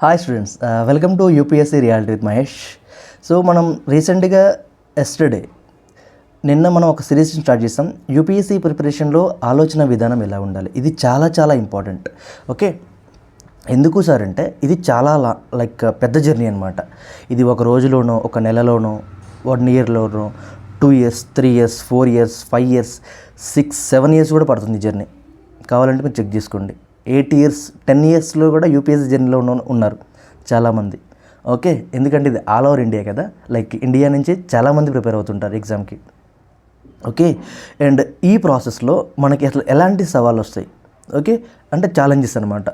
Hi students welcome to UPSC reality with Mahesh so మనం రీసెంట్గా yesterday నిన్న మనం ఒక సిరీస్ స్టార్ట్ చేస్తాం యూపీఎస్సీ ప్రిపరేషన్లో ఆలోచన విధానం ఎలా ఉండాలి? ఇది చాలా చాలా ఇంపార్టెంట్ ఓకే ఎందుకు సార్ అంటే ఇది చాలా లా- లైక్ పెద్ద జర్నీ అనమాట ఇది ఒక రోజులోనో ఒక నెలలోనో one ఇయర్లోనో two years three years four years five years six seven years కూడా పడుతుంది జర్నీ కావాలంటే మీరు చెక్ చేసుకోండి. ఎయిట్ ఇయర్స్ టెన్ ఇయర్స్లో కూడా యూపీఎస్సీ జర్నీలో ఉన్నారు చాలామంది. ఓకే? ఎందుకంటే ఇది ఆల్ ఓవర్ ఇండియా కదా? లైక్ ఇండియా నుంచి చాలామంది ప్రిపేర్ అవుతుంటారు ఎగ్జామ్కి. ఓకే? అండ్ ఈ ప్రాసెస్లో మనకి అసలు ఎలాంటి సవాళ్ళు వస్తాయి? ఓకే? అంటే ఛాలెంజెస్ అనమాట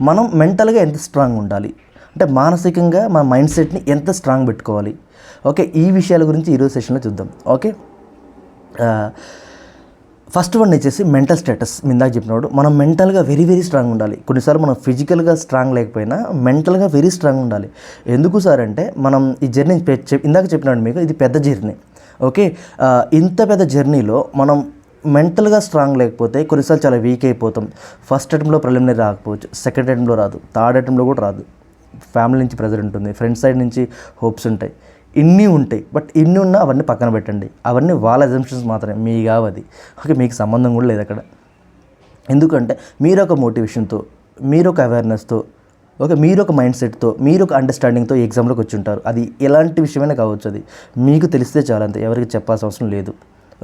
మనం మెంటల్గా ఎంత స్ట్రాంగ్ ఉండాలి? అంటే మానసికంగా మన మైండ్ సెట్ని ఎంత స్ట్రాంగ్ పెట్టుకోవాలి? ఓకే? ఈ విషయాల గురించి ఈరోజు సెషన్లో చూద్దాం. ఓకే? ఫస్ట్ వన్ వచ్చేసి మెంటల్ స్టేటస్ ఇందాక చెప్పినప్పుడు మనం మెంటల్గా వెరీ వెరీ స్ట్రాంగ్ ఉండాలి. కొన్నిసార్లు మనం ఫిజికల్గా స్ట్రాంగ్ లేకపోయినా మెంటల్గా వెరీ స్ట్రాంగ్ ఉండాలి. ఎందుకు సార్ అంటే మనం ఈ జర్నీ ఇందాక చెప్పినాడు మీకు ఇది పెద్ద జర్నీ. ఓకే? ఇంత పెద్ద జర్నీలో మనం మెంటల్గా స్ట్రాంగ్ లేకపోతే కొన్నిసార్లు చాలా వీక్ అయిపోతాం. ఫస్ట్ అటెంప్ట్లో ప్రిలిమినరీ రాకపోవచ్చు. సెకండ్ అటెంప్ట్లో రాదు. థర్డ్ అటెంప్ట్లో కూడా రాదు. ఫ్యామిలీ నుంచి ప్రెజర్ ఉంటుంది. ఫ్రెండ్స్ సైడ్ నుంచి హోప్స్ ఉంటాయి. ఇన్ని ఉంటాయి. బట్ ఇన్ని ఉన్నా అవన్నీ పక్కన పెట్టండి. అవన్నీ వాళ్ళ ఎగ్జామ్షన్స్ మాత్రమే. మీ కావది ఓకే మీకు సంబంధం కూడా లేదు అక్కడ. ఎందుకంటే మీరు ఒక మోటివేషన్తో మీరు ఒక అవేర్నెస్తో ఓకే మీరు ఒక మైండ్ సెట్తో మీరు ఒక అండర్స్టాండింగ్తో ఈ ఎగ్జామ్లోకి వచ్చి ఉంటారు అది ఎలాంటి విషయమైనా కావచ్చు అది. మీకు తెలిస్తే చాలా అంతే. ఎవరికి చెప్పాల్సిన అవసరం లేదు.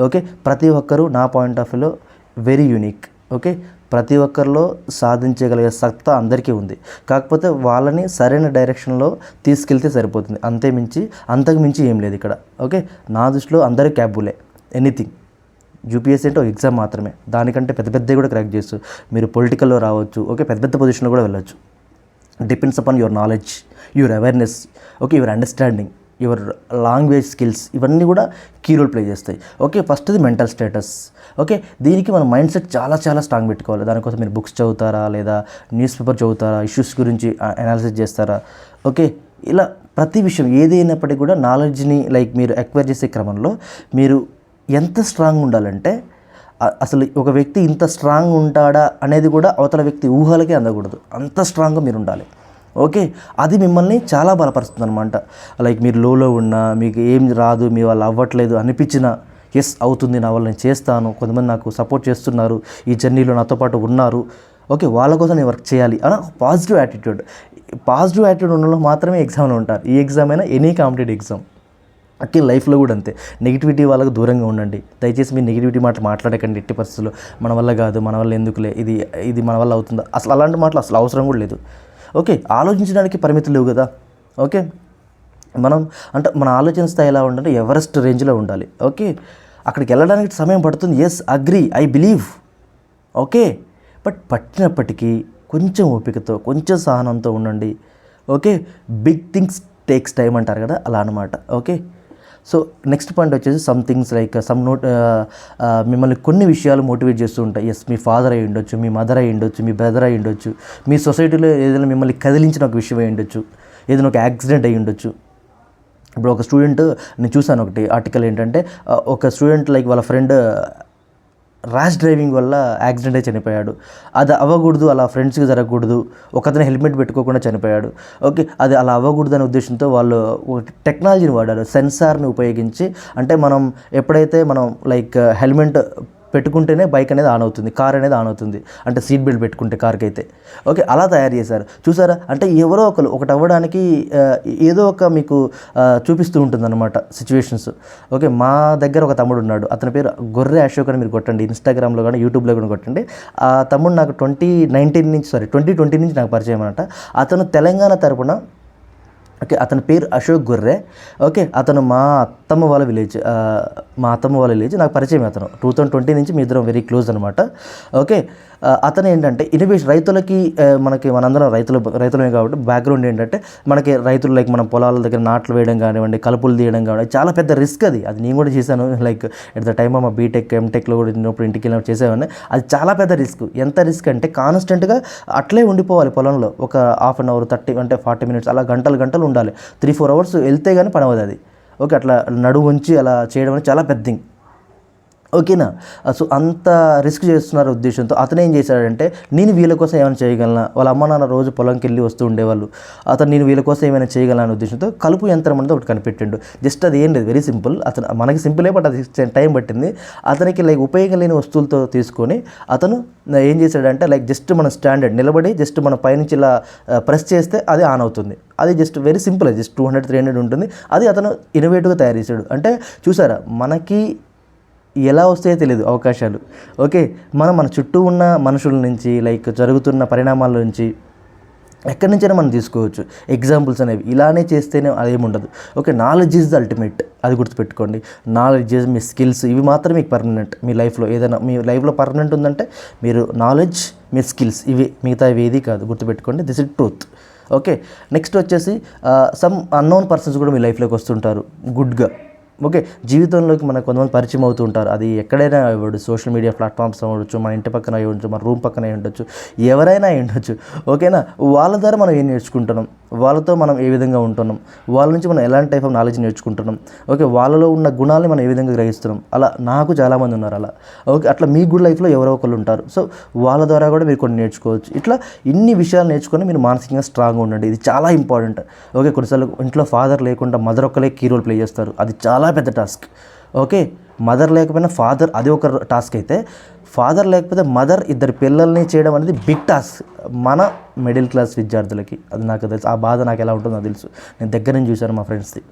ఓకే ప్రతి ఒక్కరూ నా పాయింట్ ఆఫ్ వ్యూలో వెరీ యూనిక్ ఓకే ప్రతి ఒక్కరిలో సాధించగలిగే సత్తా అందరికీ ఉంది. కాకపోతే వాళ్ళని సరైన డైరెక్షన్లో తీసుకెళ్తే సరిపోతుంది. అంతే మించి అంతకు మించి ఏం లేదు ఇక్కడ. ఓకే? నా దృష్టిలో అందరూ క్యాబులే. ఎనీథింగ్. యూపీఎస్సీ అంటే ఒక ఎగ్జామ్ మాత్రమే. దానికంటే పెద్ద పెద్దవి కూడా క్రాక్ చేయొచ్చు మీరు పొలిటికల్లో రావచ్చు. ఓకే? పెద్ద పెద్ద పొజిషన్లో కూడా వెళ్ళొచ్చు. Depends upon your knowledge your awareness okay? Your understanding your language skills ఇవన్నీ కూడా కీ రోల్ ప్లే చేస్తాయి. ఓకే ఫస్ట్ ఇది మెంటల్ స్టేటస్. ఓకే దీనికి మన మైండ్ సెట్ చాలా చాలా స్ట్రాంగ్ పెట్టుకోవాలి. దానికోసం మీరు బుక్స్ చదువుతారా లేదా న్యూస్ పేపర్ చదువుతారా ఇష్యూస్ గురించి అనాలిసిస్ చేస్తారా? ఓకే ఇలా ప్రతి విషయం ఏదైనప్పటికీ కూడా నాలెడ్జ్ని లైక్ మీరు ఎక్వైర్ చేసే క్రమంలో మీరు ఎంత స్ట్రాంగ్ ఉండాలంటే అసలు ఒక వ్యక్తి ఇంత స్ట్రాంగ్ ఉంటాడా అనేది కూడా అవతల వ్యక్తి ఊహలకే అందకూడదు. అంత స్ట్రాంగ్గా మీరు ఉండాలి. ఓకే? అది మిమ్మల్ని చాలా బలపరుస్తుంది అనమాట లైక్ మీరు లోలో ఉన్నా మీకు ఏం రాదు మీ వాళ్ళు అవ్వట్లేదు అనిపించినా ఎస్ అవుతుంది నా వల్ల నేను చేస్తాను కొంతమంది నాకు సపోర్ట్ చేస్తున్నారు ఈ జర్నీలో నాతో పాటు ఉన్నారు. ఓకే వాళ్ళ కోసం నేను వర్క్ చేయాలి. అలా పాజిటివ్ యాటిట్యూడ్. పాజిటివ్ యాటిట్యూడ్ ఉన్న మాత్రమే ఎగ్జామ్లో ఉంటారు. ఈ ఎగ్జామ్ అయినా ఎనీ కాంపిటేటివ్ ఎగ్జామ్. అట్లే లైఫ్లో కూడా అంతే. నెగిటివిటీ వాళ్ళకు దూరంగా ఉండండి. దయచేసి మీరు నెగిటివిటీ మాట మాట్లాడకండి ఎట్టి పరిస్థితుల్లో. మన వల్ల కాదు మన వల్ల ఎందుకులే ఇది ఇది మన వల్ల అవుతుందా? అసలు అలాంటి మాటలు అసలు అవసరం కూడా లేదు. ఓకే ఆలోచించడానికి పరిమితులు లేవు కదా. ఓకే మనం అంటే మన ఆలోచన స్థాయి ఎలా ఉండాలంటే ఎవరెస్ట్ రేంజ్లో ఉండాలి. ఓకే అక్కడికి వెళ్ళడానికి సమయం పడుతుంది. Yes agree I believe okay but పట్టినప్పటికీ కొంచెం ఓపికతో కొంచెం సహనంతో ఉండండి. Okay big things takes time అంటారు కదా అలా అనమాట ఓకే సో నెక్స్ట్ పాయింట్ వచ్చేసి some things like some note మిమ్మల్ని కొన్ని విషయాలు మోటివేట్ చేస్తూ ఉంటాయి. ఎస్ మీ ఫాదర్ అయి ఉండొచ్చు మీ మదర్ అయి ఉండొచ్చు మీ బ్రదర్ అయి ఉండొచ్చు మీ సొసైటీలో ఏదైనా మిమ్మల్ని కదిలించిన ఒక విషయం అయి ఉండొచ్చు ఏదైనా ఒక యాక్సిడెంట్ అయి ఉండొచ్చు. ఇప్పుడు ఒక స్టూడెంట్ నేను చూశాను ఒకటి ఆర్టికల్ ఏంటంటే uh, ఒక స్టూడెంట్ లైక్ వాళ్ళ ఫ్రెండ్ ర్యాష్ డ్రైవింగ్ వల్ల యాక్సిడెంట్ అయి చనిపోయాడు. అది అవ్వకూడదు అలా ఫ్రెండ్స్కి జరగకూడదు. ఒకతను హెల్మెట్ పెట్టుకోకుండా చనిపోయాడు. ఓకే అది అలా అవ్వకూడదు అనే ఉద్దేశంతో వాళ్ళు టెక్నాలజీని వాడారు. సెన్సార్ని ఉపయోగించి అంటే మనం ఎప్పుడైతే మనం లైక్ హెల్మెట్ పెట్టుకుంటేనే బైక్ అనేది ఆన్ అవుతుంది కార్ అనేది ఆన్ అవుతుంది. అంటే సీట్ బెల్ట్ పెట్టుకుంటే కార్కి అయితే ఓకే అలా తయారు చేశారు. చూసారా? అంటే ఎవరో ఒకరు ఒకటి అవ్వడానికి ఏదో ఒక మీకు చూపిస్తూ ఉంటుంది అనమాట సిచ్యువేషన్స్ ఓకే మా దగ్గర ఒక తమ్ముడు ఉన్నాడు. అతని పేరు గొర్రె అశోక్ అని మీరు కొట్టండి. ఇన్స్టాగ్రామ్లో కానీ యూట్యూబ్లో కూడా కొట్టండి. ఆ తమ్ముడు నాకు ట్వంటీ నైన్టీన్ నుంచి సారీ ట్వంటీ ట్వంటీ నుంచి నాకు పరిచయం అనమాట అతను తెలంగాణ తరపున ఓకే అతని పేరు అశోక్ గొర్రె. ఓకే అతను మా అత్తమ్మ వాళ్ళ విలేజ్ మా అత్తమ్మ వాళ్ళ విలేజ్ నాకు పరిచయం అతను. టూ థౌసండ్ ట్వంటీ నుంచి మీ ఇద్దరం వెరీ క్లోజ్ అనమాట ఓకే అతను ఏంటంటే ఇన్నోవేషన్ రైతులకి మనకి మనందరం రైతులు రైతులమే కాబట్టి బ్యాక్గ్రౌండ్ ఏంటంటే మనకి రైతులు లైక్ మన పొలాల దగ్గర నాట్లు వేయడం కానివ్వండి కలుపులు తీయడం కానివ్వండి చాలా పెద్ద రిస్క్ అది. అది నేను కూడా చేశాను. లైక్ ఎట్ ద టైమ్ మా బీటెక్ ఎంటెక్లో కూడా ఉన్నప్పుడు ఇంటికి వెళ్ళినప్పుడు చేసేవాడిని. అది చాలా పెద్ద రిస్క్ ఎంత రిస్క్ అంటే కాన్స్టెంట్గా అట్లే ఉండిపోవాలి పొలంలో. ఒక హాఫ్ అన్ అవర్ థర్టీ అంటే ఫార్టీ మినిట్స్ అలా గంటలు గంటలు ఉండాలి. త్రీ ఫోర్ అవర్స్ వెళ్తే కానీ పడవదు అది. ఓకే అట్లా నడువు ఉంచి అలా చేయడం అనేది చాలా పెద్ద థింగ్. ఓకేనా? సో అంత రిస్క్ చేస్తున్నారు ఉద్దేశంతో అతను ఏం చేశాడంటే నేను వీళ్ళ కోసం ఏమైనా చేయగలనా? వాళ్ళ అమ్మ నాన్న రోజు పొలంకి వెళ్ళి వస్తూ ఉండేవాళ్ళు. అతను నేను వీళ్ళ కోసం ఏమైనా చేయగలనా? అనే ఉద్దేశంతో కలుపు యంత్రం అనేది ఒకటి కనిపెట్టిండు. జస్ట్ అది ఏం లేదు వెరీ సింపుల్. అతను మనకి సింపులే బట్ అది టైం పట్టింది. అతనికి లైక్ ఉపయోగం లేని వస్తువులతో తీసుకొని అతను ఏం చేశాడంటే లైక్ జస్ట్ మన స్టాండర్డ్ నిలబడి జస్ట్ మన పైనుంచి ఇలా ప్రెస్ చేస్తే అది ఆన్ అవుతుంది. అది just very simple just two hundred three hundred ఉంటుంది. అది అతను ఇన్నోవేటివ్గా తయారు చేశాడు. అంటే చూసారా మనకి ఎలా వస్తాయో తెలియదు అవకాశాలు. ఓకే మనం మన చుట్టూ ఉన్న మనుషుల నుంచి లైక్ జరుగుతున్న పరిణామాల నుంచి ఎక్కడి నుంచైనా మనం తీసుకోవచ్చు. ఎగ్జాంపుల్స్ అనేవి. ఇలానే చేస్తేనే అదేముండదు okay knowledge is the ultimate అది గుర్తుపెట్టుకోండి. నాలెడ్జ్ మీ స్కిల్స్ ఇవి మాత్రమే మీకు పర్మనెంట్ మీ లైఫ్లో ఏదైనా మీ లైఫ్లో పర్మనెంట్ ఉందంటే మీరు నాలెడ్జ్ మీ స్కిల్స్ ఇవి మిగతా ఇవి ఏది కాదు. గుర్తుపెట్టుకోండి. This is truth okay next వచ్చేసి సమ్ అన్నోన్ పర్సన్స్ కూడా మీ లైఫ్లోకి వస్తుంటారు. గుడ్గా ఓకే జీవితంలోకి మనకు కొంతమంది పరిచయం అవుతూ ఉంటారు. అది ఎక్కడైనా అవ్వడు సోషల్ మీడియా ప్లాట్ఫామ్స్ అవ్వచ్చు మన ఇంటి పక్కన అయి ఉండొచ్చు మన రూమ్ పక్కన అయి ఉండొచ్చు ఎవరైనా అయి ఉండొచ్చు. ఓకేనా? వాళ్ళ ద్వారా మనం ఏం నేర్చుకుంటున్నాం? వాళ్ళతో మనం ఏ విధంగా ఉంటున్నాం? వాళ్ళ నుంచి మనం ఎలాంటి టైప్ ఆఫ్ నాలెడ్జ్ నేర్చుకుంటున్నాం? ఓకే వాళ్ళలో ఉన్న గుణాలని మనం ఏ విధంగా గ్రహిస్తున్నాం? అలా నాకు చాలామంది ఉన్నారు అలా. ఓకే అట్లా మీ గుడ్ లైఫ్లో ఎవరో ఒకళ్ళు ఉంటారు. సో వాళ్ళ ద్వారా కూడా మీరు కొన్ని నేర్చుకోవచ్చు. ఇట్లా ఇన్ని విషయాలు నేర్చుకొని మీరు మానసికంగా స్ట్రాంగ్గా ఉండండి. ఇది చాలా ఇంపార్టెంట్ ఓకే కొన్నిసార్లు ఇంట్లో ఫాదర్ లేకుండా మదర్ ఒక్కలే కీ రోల్ ప్లే చేస్తారు. అది చాలా పెద్ద టాస్క్ ఓకే మదర్ లేకపోయినా ఫాదర్ అది ఒక టాస్క్ అయితే ఫాదర్ లేకపోతే మదర్ ఇద్దరు పిల్లల్ని చేయడం అనేది బిగ్ టాస్క్ మన మిడిల్ క్లాస్ విద్యార్థులకి. అది నాకు తెలుసు. ఆ బాధ నాకు ఎలా ఉంటుందో తెలుసు. నేను దగ్గర నుంచి చూశాను మా ఫ్రెండ్స్ది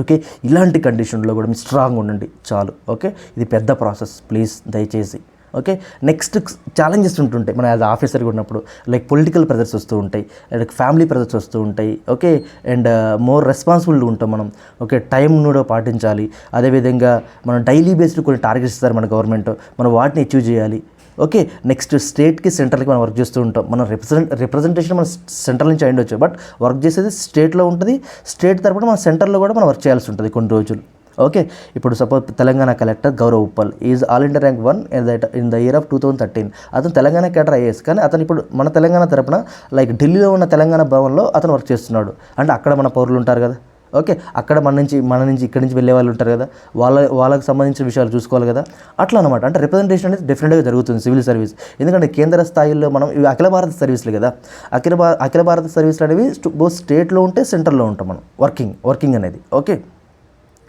ఓకే ఇలాంటి కండిషన్లో కూడా మీరు స్ట్రాంగ్ ఉండండి. చాలు. ఓకే ఇది పెద్ద ప్రాసెస్ ప్లీజ్ దయచేసి. ఓకే? నెక్స్ట్ ఛాలెంజెస్ ఉంటుంటాయి. మన యాజ్ ఆఫీసర్గా ఉన్నప్పుడు లైక్ పొలిటికల్ ప్రెజర్స్ వస్తూ ఉంటాయి లైక్ ఫ్యామిలీ ప్రెజర్స్ వస్తూ ఉంటాయి ఓకే? అండ్ మోర్ రెస్పాన్సిబుల్గా ఉంటాం మనం. ఓకే? టైం కూడా పాటించాలి. అదేవిధంగా మనం డైలీ బేస్డ్ కొన్ని టార్గెట్స్ ఇస్తారు మన గవర్నమెంట్ మనం వాటిని అచీవ్ చేయాలి. ఓకే? నెక్స్ట్ స్టేట్కి సెంట్రల్కి మనం వర్క్ చేస్తూ ఉంటాం. మనం రిప్రజెంట్ రిప్రజెంటేషన్ మన సెంట్రల్ నుంచి అయ్యుండొచ్చు బట్ వర్క్ చేసేది స్టేట్లో ఉంటుంది. స్టేట్ తరపున మన సెంటర్లో కూడా మనం వర్క్ చేయాల్సి ఉంటుంది కొన్ని రోజులు. ఓకే ఇప్పుడు suppose Telangana collector Gaurav Uppal is all India rank one in the in the year of two thousand thirteen అతను తెలంగాణ కేటర్ ఐఏఎస్ కానీ అతను ఇప్పుడు మన తెలంగాణ తరపున లైక్ ఢిల్లీలో ఉన్న తెలంగాణ భవన్లో అతను వర్క్ చేస్తున్నాడు. అంటే అక్కడ మన పౌరులు ఉంటారు కదా. ఓకే అక్కడ మన నుంచి మన నుంచి ఇక్కడి నుంచి వెళ్ళే వాళ్ళు ఉంటారు కదా. వాళ్ళ వాళ్ళకి సంబంధించిన విషయాలు చూసుకోవాలి కదా. అట్లా అనమాట అంటే రిప్రజెంటేషన్ అనేది డెఫినెట్గా జరుగుతుంది సివిల్ సర్వీస్ ఎందుకంటే కేంద్ర స్థాయిలో మనం ఇవి అఖిల భారత సర్వీసులు కదా. అఖిల భా అఖిల భారత సర్వీసులు అనేవి బోత్ స్టేట్లో ఉంటే సెంటర్లో ఉంటాం మనం. వర్కింగ్ వర్కింగ్ అనేది. ఓకే?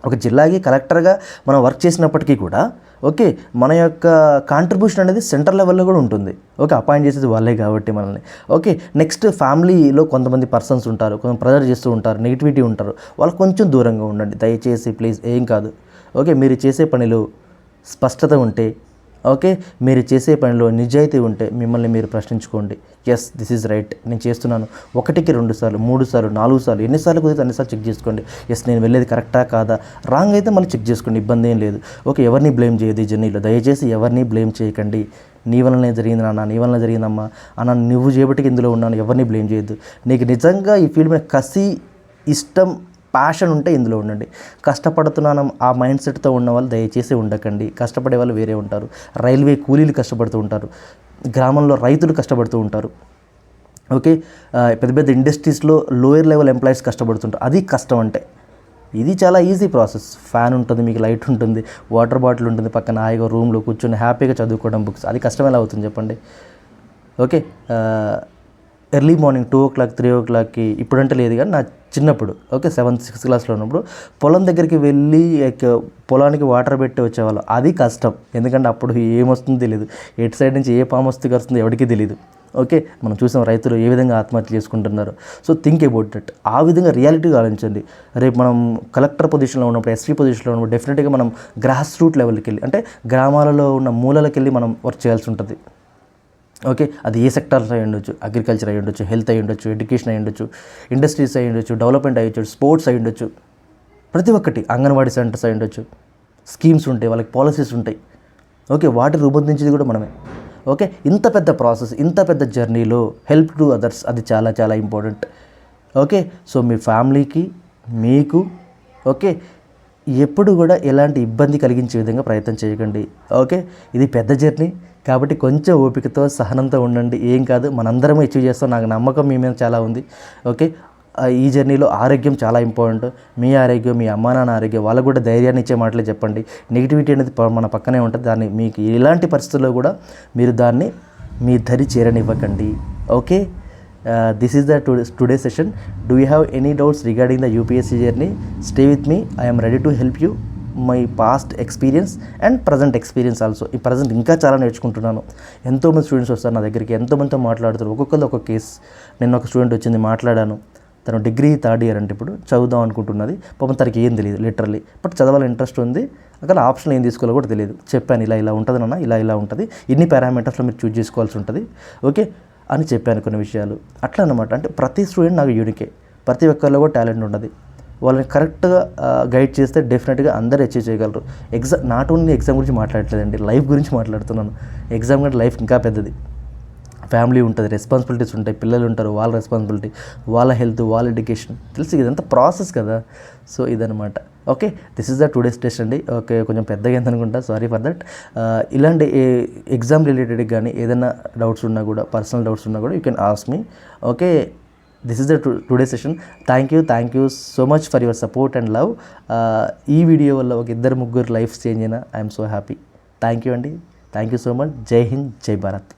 ఒక జిల్లాకి కలెక్టర్గా మనం వర్క్ చేసినప్పటికీ కూడా ఓకే మన యొక్క కాంట్రిబ్యూషన్ అనేది సెంటర్ లెవెల్లో కూడా ఉంటుంది. ఓకే అపాయింట్ చేసేది వాళ్ళే కాబట్టి మనల్ని. ఓకే నెక్స్ట్ ఫ్యామిలీలో కొంతమంది పర్సన్స్ ఉంటారు కొంచెం ప్రెజర్ చేస్తూ ఉంటారు నెగిటివిటీ ఉంటారు. వాళ్ళు కొంచెం దూరంగా ఉండండి. దయచేసి ప్లీజ్ ఏం కాదు. ఓకే మీరు చేసే పనిలో స్పష్టత ఉంటే ఓకే? మీరు చేసే పనిలో నిజాయితీ ఉంటే మిమ్మల్ని మీరు ప్రశ్నించుకోండి. ఎస్ దిస్ ఈజ్ రైట్ నేను చేస్తున్నాను. ఒకటికి రెండు సార్లు మూడు సార్లు నాలుగు సార్లు ఎన్నిసార్లు కుదిరితే అన్నిసార్లు చెక్ చేసుకోండి. ఎస్ నేను వెళ్ళేది కరెక్టా కాదా? రాంగ్ అయితే మళ్ళీ చెక్ చేసుకోండి. ఇబ్బంది ఏం లేదు. ఓకే ఎవరిని బ్లేమ్ చేయదు ఈ జర్నీలో దయచేసి ఎవరిని బ్లేమ్ చేయకండి. నీ వలనే జరిగింది నాన్న నీ వలన జరిగిందమ్మా. అన్న నువ్వు చేపటికి ఇందులో ఉన్నాను. ఎవరిని బ్లేమ్ చేయొద్దు. నీకు నిజంగా ఈ ఫీల్డ్ మీద కసి ఇష్టం ప్యాషన్ ఉంటే ఇందులో ఉండండి. కష్టపడుతున్నాను ఆ మైండ్ సెట్తో ఉన్న వాళ్ళు దయచేసి ఉండకండి. కష్టపడే వాళ్ళు వేరే ఉంటారు. రైల్వే కూలీలు కష్టపడుతూ ఉంటారు. గ్రామంలో రైతులు కష్టపడుతూ ఉంటారు. ఓకే? పెద్ద పెద్ద ఇండస్ట్రీస్లో లోయర్ లెవెల్ ఎంప్లాయీస్ కష్టపడుతుంటారు. అది కష్టం అంటే. ఇది చాలా ఈజీ ప్రాసెస్. ఫ్యాన్ ఉంటుంది మీకు లైట్ ఉంటుంది వాటర్ బాటిల్ ఉంటుంది పక్కన హాయిగా రూమ్లో కూర్చొని హ్యాపీగా చదువుకోవడం బుక్స్. అది కష్టం ఎలా అవుతుంది చెప్పండి? Okay? Early morning two o'clock three ఓ క్లాక్కి ఇప్పుడంటే లేదు కానీ నా చిన్నప్పుడు ఓకే సెవెంత్ సిక్స్త్ క్లాస్లో ఉన్నప్పుడు పొలం దగ్గరికి వెళ్ళి పొలానికి వాటర్ పెట్టి వచ్చేవాళ్ళం. అది కష్టం. ఎందుకంటే అప్పుడు ఏమొస్తుందో తెలియదు ఎటు సైడ్ నుంచి ఏ పాము వస్తుంది వస్తుందో ఎవరికీ తెలియదు ఓకే మనం చూసాం రైతులు ఏ విధంగా ఆత్మహత్య చేసుకుంటున్నారు. సో థింక్ అబౌట్ దట్ ఆ విధంగా రియాలిటీగా ఆలోచించండి. రేపు మనం కలెక్టర్ పొజిషన్లో ఉన్నప్పుడు ఎస్పీ పొజిషన్లో ఉన్నప్పుడు డెఫినెట్గా మనం గ్రాస్ రూట్ లెవెల్కి వెళ్ళి అంటే గ్రామాలలో ఉన్న మూలలకు వెళ్ళి మనం వర్క్ చేయాల్సి ఉంటుంది. ఓకే? అది ఏ సెక్టార్స్ అయి ఉండొచ్చు? అగ్రికల్చర్ అయి ఉండొచ్చు హెల్త్ అయి ఉండొచ్చు ఎడ్యుకేషన్ అయి ఉండొచ్చు ఇండస్ట్రీస్ అయి ఉండొచ్చు డెవలప్మెంట్ అయ్యొచ్చు స్పోర్ట్స్ అయి ఉండొచ్చు. ప్రతి ఒక్కటి అంగన్వాడీ సెంటర్స్ అయి ఉండొచ్చు. స్కీమ్స్ ఉంటాయి వాళ్ళకి పాలసీస్ ఉంటాయి. ఓకే? వాటి రూపొందించేది కూడా మనమే. ఓకే? ఇంత పెద్ద ప్రాసెస్ ఇంత పెద్ద జర్నీలో హెల్ప్ టు అదర్స్ అది చాలా చాలా ఇంపార్టెంట్. ఓకే? సో మీ ఫ్యామిలీకి మీకు ఓకే? ఎప్పుడు కూడా ఎలాంటి ఇబ్బంది కలిగించే విధంగా ప్రయత్నం చేయకండి. ఓకే? ఇది పెద్ద జర్నీ. కాబట్టి కొంచెం ఓపికతో సహనంతో ఉండండి. ఏం కాదు మనందరం అచీవ్ చేస్తాం. నాకు నమ్మకం మీ మీద చాలా ఉంది. ఓకే? ఈ జర్నీలో ఆరోగ్యం చాలా ఇంపార్టెంట్. మీ ఆరోగ్యం మీ అమ్మా నాన్న ఆరోగ్యం వాళ్ళకు కూడా ధైర్యాన్ని ఇచ్చే మాటలే చెప్పండి. నెగిటివిటీ అనేది మన పక్కనే ఉంటుంది. దాన్ని మీకు ఎలాంటి పరిస్థితుల్లో కూడా మీరు దాన్ని మీ దరి చేరనివ్వకండి. Okay? This is the today session do you have any doubts regarding the UPSC journey stay with me I'm ready to help you my past experience and present experience also ఈ ప్రజెంట్ ఇంకా చాలా నేర్చుకుంటున్నాను. ఎంతోమంది students వస్తారు నా దగ్గరికి. ఎంతోమందితో మాట్లాడుతారు. ఒక్కొక్కరు ఒక కేస్ నిన్న ఒక స్టూడెంట్ వచ్చింది మాట్లాడాను. తను డిగ్రీ థర్డ్ ఇయర్ అంటే ఇప్పుడు. చదువుదాం అనుకుంటున్నది. పాపం తనకి ఏం తెలియదు లిటరలీ బట్ చదవాలని ఇంట్రెస్ట్ ఉంది. అక్కడ ఆప్షన్ ఏం తీసుకోవాలో కూడా తెలియదు. చెప్పాను ఇలా ఇలా ఉంటుంది నాన్న ఇలా ఇలా ఉంటుంది. ఇన్ని పారామీటర్స్లో మీరు చూజ్ చేసుకోవాల్సి ఉంటుంది. ఓకే అని చెప్పాను కొన్ని విషయాలు. అట్లా అనమాట అంటే ప్రతి స్టూడెంట్ నాకు యూనికే ప్రతి ఒక్కరిలో కూడా టాలెంట్ ఉన్నది. వాళ్ళని కరెక్ట్గా గైడ్ చేస్తే డెఫినెట్గా అందరూ అచీవ్ చేయగలరు. ఎగ్జామ్ నాట్ ఓన్లీ ఎగ్జామ్ గురించి మాట్లాడలేదండి లైఫ్ గురించి మాట్లాడుతున్నాను. ఎగ్జామ్ కంటే లైఫ్ ఇంకా పెద్దది. ఫ్యామిలీ ఉంటుంది రెస్పాన్సిబిలిటీస్ ఉంటాయి పిల్లలు ఉంటారు వాళ్ళ రెస్పాన్సిబిలిటీ వాళ్ళ హెల్త్ వాళ్ళ ఎడ్యుకేషన్ తెలిసి ఇదంతా ప్రాసెస్ కదా. సో ఇదనమాట. Okay this is the today station అండి. ఓకే కొంచెం పెద్దగా అనుకుంటా. సారీ ఫర్ దట్ ఇలాంటి ఎగ్జామ్ రిలేటెడ్ కానీ ఏదైనా డౌట్స్ ఉన్నా కూడా పర్సనల్ డౌట్స్ ఉన్నా కూడా you can ask me okay this is the today session thank you thank you so much for your support and love ఈ వీడియో వల్ల ఒక ఇద్దరు ముగ్గురు లైఫ్ చేంజ్ అయినా I'm so happy thank you అండి. Thank you so much జై హింద్ జై భారత్